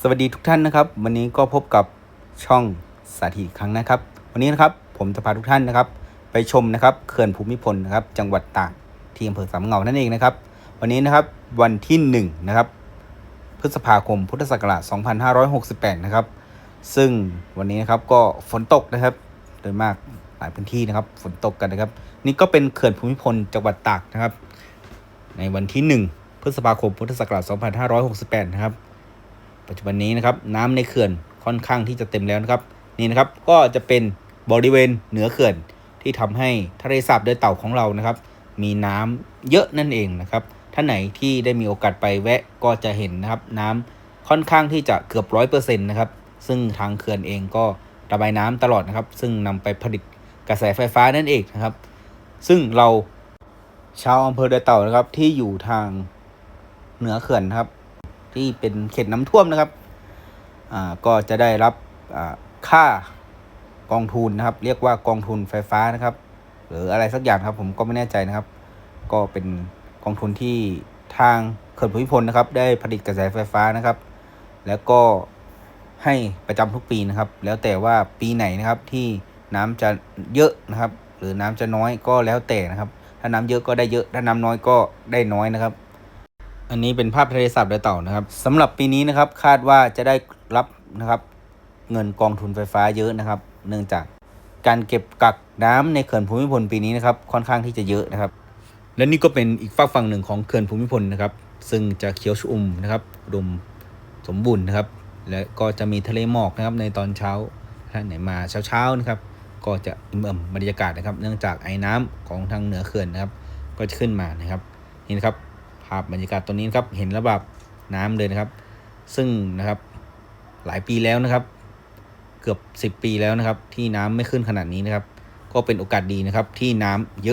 สวัสดีทุกท่านนะครับ วันนี้ก็พบกับช่องสาธิตครั้งนะครับ วันนี้นะครับผมจะพาทุกท่านนะครับ ไปชมนะครับเขื่อนภูมิพลนะครับจังหวัดตากที่อำเภอสามเงานั่นเองนะครับ วันนี้นะครับวันที่1นะครับพฤษภาคมพุทธศักราช2568 นะครับ ซึ่งวันนี้นะครับก็ฝนตกนะครับ โดยมากหลายพื้นที่นะครับฝนตกกันนะครับ นี่ก็เป็นเขื่อนภูมิพลจังหวัดตากนะครับ ในวันที่ 1 พฤษภาคมพุทธศักราช2568 นะครับ ปัจจุบันนี้นะครับน้ำในเขื่อนค่อนข้างที่จะเต็มแล้วนะครับนี่นะครับก็จะเป็นบริเวณเหนือเขื่อนที่ทำให้ทะเลสาบเดินเต่าของเรานะครับ มีน้ำเยอะนั่นเองนะครับท่านไหนที่ได้มีโอกาสไปแวะก็จะเห็นนะครับน้ำค่อนข้างที่จะเกือบร้อยเปอร์เซ็นต์นะครับซึ่งทางเขื่อนเองก็ระบายน้ำตลอดนะครับ ซึ่งนำไปผลิตกระแสไฟฟ้านั่นเองนะครับ ซึ่งเราชาวอำเภอเดอยเต่านะครับที่อยู่ทางเหนือเขื่อนนะครับ ที่เป็นเขตน้ำท่วมนะครับอ่าก็จะได้รับค่ากองทุนนะครับ เรียกว่ากองทุนไฟฟ้านะครับ หรืออะไรสักอย่างครับผมก็ไม่แน่ใจนะครับ ก็เป็นกองทุนที่ทางเขื่อนภูมิพลนะครับ ได้ผลิตกระแสไฟฟ้านะครับ แล้วก็ให้ประจำทุกปีนะครับ แล้วแต่ว่าปีไหนนะครับที่น้ำจะเยอะนะครับ หรือน้ำจะน้อยก็แล้วแต่นะครับ ถ้าน้ำเยอะก็ได้เยอะ ถ้าน้ำน้อยก็ได้น้อยนะครับ อันนี้เป็นภาพทะเลสาบเดอยเต่านะครับสำหรับปีนี้นะครับคาดว่าจะได้รับนะครับเงินกองทุนไฟฟ้าเยอะนะครับ เนื่องจากการเก็บกักน้ำในเขื่อนภูมิพลปีนี้นะครับค่อนข้างที่จะเยอะนะครับ และนี่ก็เป็นอีกฝากฝั่งหนึ่งของเขื่อนภูมิพลนะครับ ซึ่งจะเขียวชุ่มนะครับอุดมสมบูรณ์นะครับ และก็จะมีทะเลหมอกนะครับในตอนเช้าท่านไหนมาเช้าๆนะครับ ก็จะอิ่มเอิมบรรยากาศนะครับ เนื่องจากไอ้น้ำของทางเหนือเขื่อนนะครับ ก็จะขึ้นมานะครับนี่นะครับาพบรรยากาศตรงนี้นครับเห็นระบบน้ำเลยนะครับ ซึ่งนะครับหลายปีแล้วนะครับ เกือบ 10 ปีแล้วนะครับ ที่น้ำไม่ขึ้นขนาดนี้นะครับ ก็เป็นโอกาสดีนะครับที่น้ำเยอะ